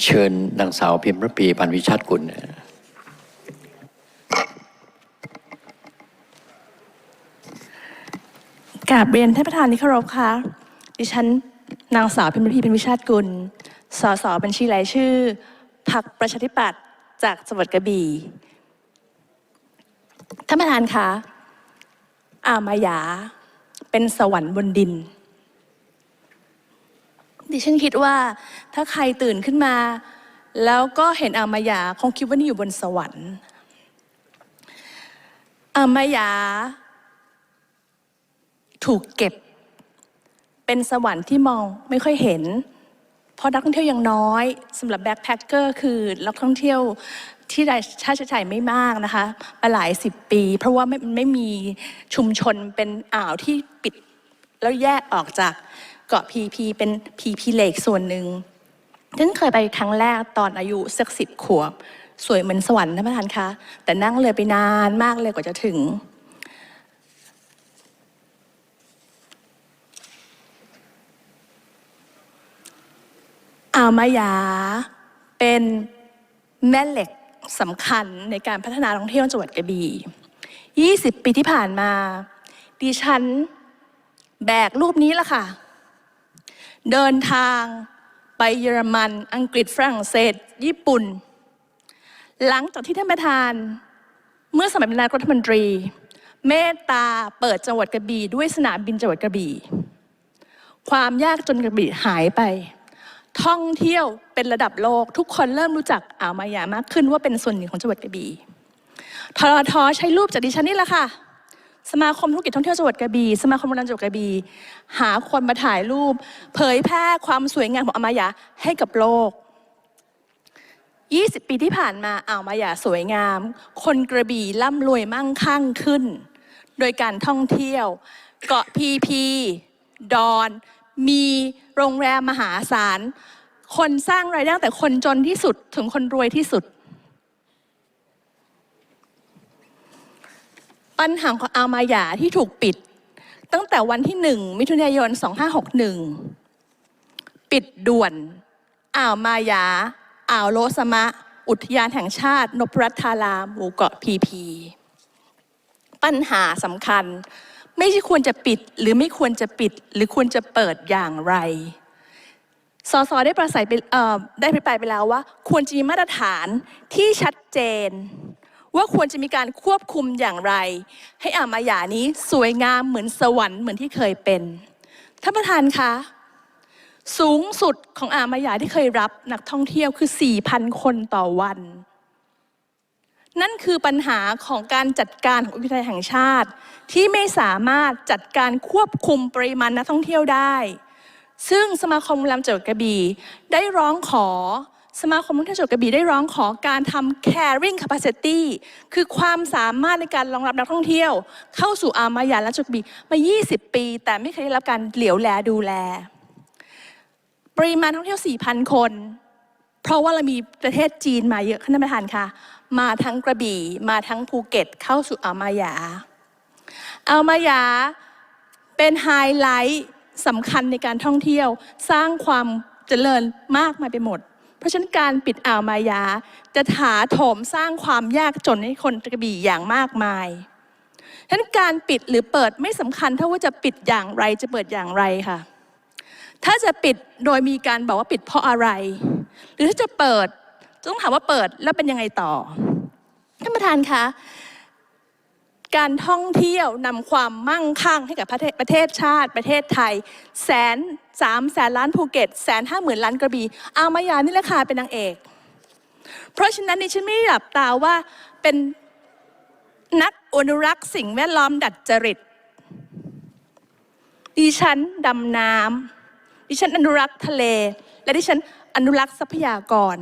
เชิญนางสาวพิมพ์รปีพันวิชัดกุลกราบเรียนท่านประธานที่เคารพค่ะดิฉันนางสาวพิมพ์พีเป็นวิชาติกุล สสบัญชีรายชื่อพรรคประชาธิปัตย์จากจังหวัดกระบี่ท่านประธานคะอามายาเป็นสวรรค์บนดิน ดิฉันคิดว่าถ้าใครตื่นขึ้นมา แล้วก็เห็นอามายาคงคิดว่านี่อยู่บนสวรรค์อามายา ถูกเก็บ เป็นสวรรค์ที่มองไม่ค่อยเห็น เพราะนักท่องเที่ยวยังน้อยสำหรับแบ็คแพคเกอร์คือนักท่องเที่ยวที่รายค่าใช้จ่ายไม่มากนะคะมาหลายสิบปี เพราะว่าไม่ไม่มีชุมชนเป็นอ่าวที่ปิดแล้วแยกออกจาก เกาะพีพีเป็นพีพีเลกส่วนหนึ่งฉันเคยไปครั้งแรกตอนอายุสักสิบขวบ สวยเหมือนสวรรค์ท่านประธานคะ แต่นั่งเรือไปนานมากเลยกว่าจะถึง อามายาเป็นแม่เหล็กสำคัญในการพัฒนาท่องเที่ยวจังหวัดกระบี่ 20 ปีที่ผ่านมา ดิฉันแบกรูปนี้ละค่ะ เดินทางไปเยอรมัน อังกฤษฝรั่งเศส ญี่ปุ่น หลังจากที่ท่านประธาน เมื่อสมัยเป็นนายกรัฐมนตรี เมตตาเปิดจังหวัดกระบี่ด้วยสนามบินจังหวัดกระบี่ ความยากจนกระบี่หายไป ท่องเที่ยวเป็นระดับโลก ทุกคนเริ่มรู้จักอ่าวมายามากขึ้นว่าเป็นส่วนหนึ่งของจังหวัดกระบี่ทรทใช้รูปจากดิฉันนี่แหละค่ะ สมาคมธุรกิจท่องเที่ยวจังหวัดกระบี่สมาคมโรงแรมจังหวัดกระบี่หาคนมาถ่ายรูป เผยแพร่ความสวยงามของอามายาให้กับโลก 20 ปีที่ผ่านมาอ่าวมายาสวยงาม คนกระบี่ร่ำรวยมั่งคั่งขึ้น โดยการท่องเที่ยว เกาะพีพีดอน มีโรงแรมมหาศาล คนสร้างรายได้แต่คนจนที่สุดถึงคนรวยที่สุด ปัญหาของอาวมายาที่ถูกปิด ตั้งแต่วันที่หนึ่งมิถุนายน 2561 ปิดด่วน อ่าวมายา อ่าวโลสมะ อุทยานแห่งชาติ นพรัตน์ธาราหมู่เกาะพีพี ปัญหาสำคัญ ไม่ใช่ควรจะปิดหรือไม่ควรจะปิดหรือควรจะเปิดอย่างไรสสได้ประสัยไปได้พิปรายไปแล้วว่า ควรจะมีมาตรฐานที่ชัดเจน ว่าควรจะมีการควบคุมอย่างไร ให้อามายานี้สวยงามเหมือนสวรรค์เหมือนที่เคยเป็นท่านประธานคะสูงสุดของอามายาที่เคยรับนักท่องเที่ยวคือ 4,000 คนต่อวัน นั่นคือปัญหาของการจัดการของอุทยานแห่งชาติ ที่ไม่สามารถจัดการควบคุมปริมาณนักท่องเที่ยวได้ ซึ่งสมาคมโรงแรมจังหวัดกระบี่ได้ร้องขอ สมาคมท่องเที่ยวจังหวัดกระบี่ได้ร้องขอการทำ carrying capacity คือความสามารถในการรองรับนักท่องเที่ยว เข้าสู่อามายาและจังหวัดกระบี่มา 20 ปี แต่ไม่เคยได้รับการเหลียวแลดูแล ปริมาณท่องเที่ยว 4,000 คน เพราะว่าเรามีประเทศจีนมาเยอะขึ้นท่านประธานค่ะ มาทั้งกระบี่ มาทั้งภูเก็ต เข้าสู่อามายาอามายาเป็นไฮไลท์สำคัญในการท่องเที่ยว สร้างความเจริญมากมายไปหมด เพราะฉะนั้นการปิดอ่าวมายา จะถาโถมสร้างความยากจนให้คนกระบี่อย่างมากมายฉะนั้นการปิดหรือเปิดไม่สำคัญเท่าว่าจะปิดอย่างไรจะเปิดอย่างไรค่ะ ถ้าจะปิดโดยมีการบอกว่าปิดเพราะอะไร หรือถ้าจะเปิดต้องถามว่าเปิดแล้วเป็นยังไงต่อท่านประธานคะการท่องเที่ยวนำความมั่งคั่งให้กับประเทศประเทศชาติประเทศไทย แสน สามแสนล้านภูเก็ตแสนห้าหมื่นล้านกระบี่อามายานี่แหละค่ะเป็นนางเอก เพราะฉะนั้นดิฉันไม่ได้หลับตาว่าเป็นนักอนุรักษ์สิ่งแวดล้อมดัดจริต ดิฉันดำน้ำดิฉันอนุรักษ์ทะเล และดิฉันอนุรักษ์ทรัพยากร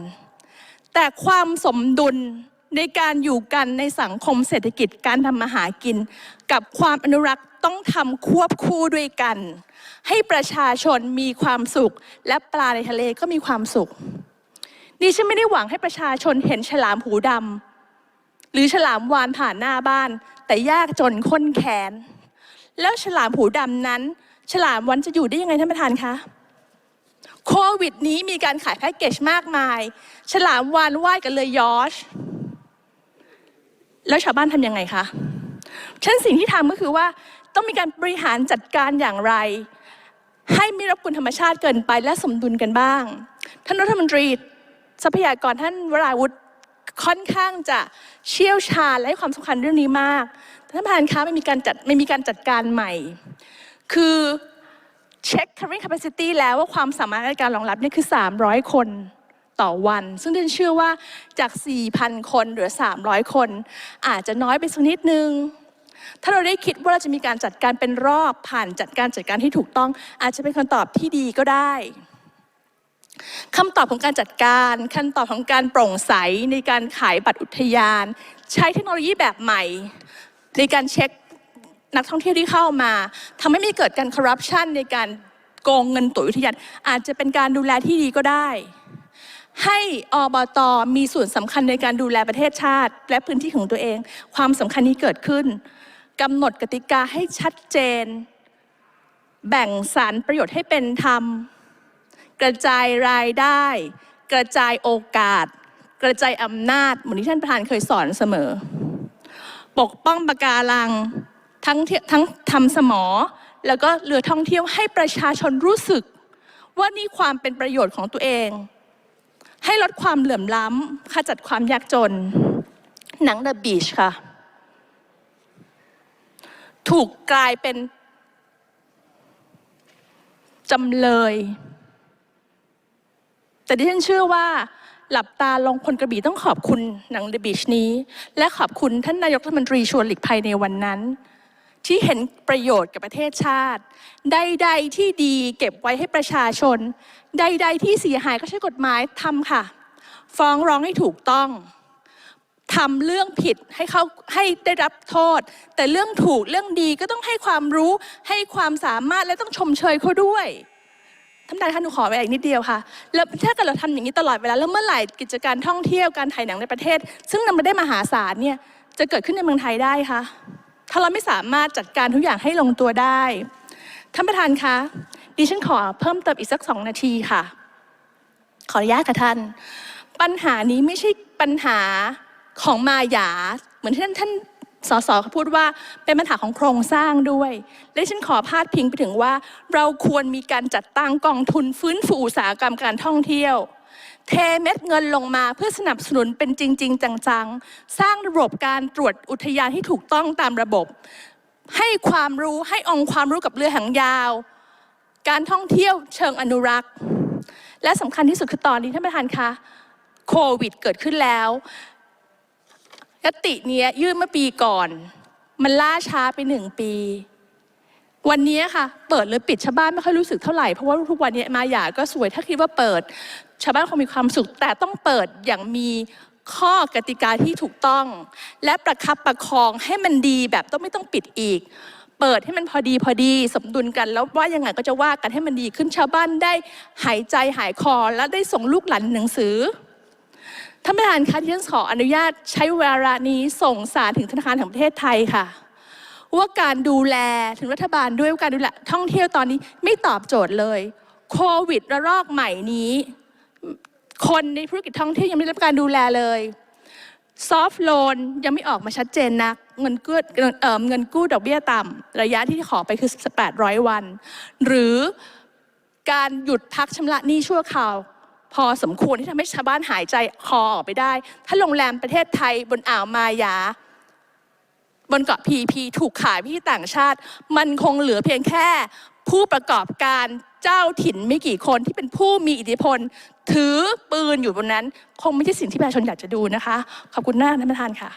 แต่ความสมดุล ในการอยู่กันในสังคมเศรษฐกิจการทำมาหากิน กับความอนุรักษ์ต้องทำควบคู่ด้วยกัน ให้ประชาชนมีความสุข และปลาในทะเลก็มีความสุขดิฉันไม่ได้หวังให้ประชาชนเห็นฉลามหูดำหรือฉลามวานผ่านหน้าบ้าน แต่ยากจนข้นแค้นแล้วฉลามหูดำนั้น ฉลามวันจะอยู่ได้ยังไงท่านประธานคะโควิดนี้มีการขายแพ็กเกจมากมาย ฉลามวานว่ายกันเลยยอช แล้วชาวบ้านทำยังไงคะฉะนันสิ่งที่ทำก็คือว่าต้องมีการบริหารจัดการอย่างไร ให้ไม่รบกวนธรรมชาติเกินไปและสมดุลกันบ้าง ท่านรัฐมนตรีทรัพยากรท่านวราวุธค่อนข้างจะเชี่ยวชาญและให้ความสำคัญเรื่องนี้มากท่านประธานคะไม่มีการจัดไม่มีการจัดการใหม่ คือเช็ค carrying capacity แล้วว่าความสามารถในการรองรับนี่คือ 300 คน ต่อวัน ซึ่งดิฉันเชื่อว่าจาก 4,000 คนเหลือ 300 คน อาจจะน้อยไปสักนิดนึง ถ้าเราได้คิดว่าเราจะมีการจัดการเป็นรอบผ่านจัดการจัดการที่ถูกต้อง อาจจะเป็นคำตอบที่ดีก็ได้คำตอบของการจัดการคำตอบของการโปร่งใสในการขายบัตรอุทยาน ใช้เทคโนโลยีแบบใหม่ ในการเช็คนักท่องเที่ยวที่เข้ามาทำให้ไม่เกิดการคอร์รัปชันในการโกงเงินตั๋วอุทยานอาจจะเป็นการดูแลที่ดีก็ได้ ให้อบตมีส่วนสำคัญในการดูแลประเทศชาติ และพื้นที่ของตัวเอง ความสำคัญนี้เกิดขึ้นกำหนดกติกาให้ชัดเจน แบ่งสรรประโยชน์ให้เป็นธรรม กระจายรายได้ กระจายโอกาส กระจายอำนาจเหมือนที่ท่านประธานเคยสอนเสมอ ปกป้องปะการังทั้งทั้งทำสมอ แล้วก็เรือท่องเที่ยวให้ประชาชนรู้สึก ว่านี่ความเป็นประโยชน์ของตัวเอง ให้ลดความเหลื่อมล้ำขจัดความยากจน หนัง The Beach ค่ะ ถูกกลายเป็นจำเลย แต่ดิฉันเชื่อว่าหลับตาลงพลกระบี่ต้องขอบคุณหนัง The Beach นี้ และขอบคุณท่านนายกรัฐมนตรีชวนหลีกภัยในวันนั้น ที่เห็นประโยชน์กับประเทศชาติ ใดๆที่ดีเก็บไว้ให้ประชาชน ใดๆที่เสียหายก็ใช้กฎหมายทำค่ะ ฟ้องร้องให้ถูกต้องทำเรื่องผิดให้เขาให้ได้รับโทษ แต่เรื่องถูกเรื่องดีก็ต้องให้ความรู้ให้ความสามารถและต้องชมเชยเขาด้วยท่านประธานคะหนูขอไปอีกนิดเดียวค่ะ แล้วถ้าเกิดเราทำอย่างนี้ตลอดเวลาแล้วเมื่อไหร่กิจการท่องเที่ยวการถ่ายหนังในประเทศ ซึ่งนำมาได้มหาศาลเนี่ยจะเกิดขึ้นในเมืองไทยได้คะ ถ้าเราไม่สามารถจัดการทุกอย่างให้ลงตัวได้ ท่านประธานคะ ดิฉันขอเพิ่มเติมอีกสักสองนาทีค่ะ ขออนุญาตค่ะท่าน ปัญหานี้ไม่ใช่ปัญหาของมายา เหมือนที่ท่านท่านสสเขาพูดว่าเป็นปัญหาของโครงสร้างด้วย และฉันขอพาดพิงไปถึงว่า เราควรมีการจัดตั้งกองทุนฟื้นฟูอุตสาหกรรมการท่องเที่ยว เทเม็ดเงินลงมาเพื่อสนับสนุนเป็นจริง ๆ จังๆ สร้างระบบการตรวจอุทยานที่ถูกต้องตามระบบ ให้ความรู้ให้องค์ความรู้กับเรือหางยาว การท่องเที่ยวเชิงอนุรักษ์ และสำคัญที่สุดคือตอนนี้ท่านประธานคะโควิดเกิดขึ้นแล้วยติเนี้ยยื่นเมื่อปีก่อน มันล่าช้าไปหนึ่งปี วันนี้ค่ะ เปิดหรือปิดชาวบ้านไม่ค่อยรู้สึกเท่าไหร่ เพราะว่าทุกวันนี้มาหยาก็สวยถ้าคิดว่าเปิด ชาวบ้านคงมีความสุข แต่ต้องเปิดอย่างมีข้อกติกาที่ถูกต้อง และประคับประคองให้มันดีแบบต้องไม่ต้องปิดอีก เปิดให้มันพอดีพอดีสมดุลกัน แล้วว่ายังไงก็จะว่ากันให้มันดีขึ้นชาวบ้านได้หายใจหายคอและได้ส่งลูกหลานหนังสือท่านประธานคะที่ฉันขออนุญาตใช้เวลานี้ส่งสารถึงธนาคารแห่งประเทศไทยค่ะ ว่าการดูแลถึงรัฐบาลด้วยว่าการดูแลท่องเที่ยวตอนนี้ไม่ตอบโจทย์เลยโควิดระลอกใหม่นี้ คนในธุรกิจท่องเที่ยวยังไม่ได้รับการดูแลเลยซอฟท์โลนยังไม่ออกมาชัดเจนนักเงินกู้เงินเอ่อเงินกู้ดอกเบี้ยต่ำระยะที่ขอไปคือ 800 วัน หรือการหยุดพักชำระหนี้ชั่วคราว พอสมควรที่ทำให้ชาวบ้านหายใจคอออกไปได้ ถ้าโรงแรมประเทศไทยบนอ่าวมายา บนเกาะพีพีถูกขายไปที่ต่างชาติ มันคงเหลือเพียงแค่ผู้ประกอบการเจ้าถิ่นไม่กี่คนที่เป็นผู้มีอิทธิพล ถือปืนอยู่บนนั้น คงไม่ใช่สิ่งที่ประชาชนอยากจะดูนะคะ ขอบคุณมากท่านประธานค่ะ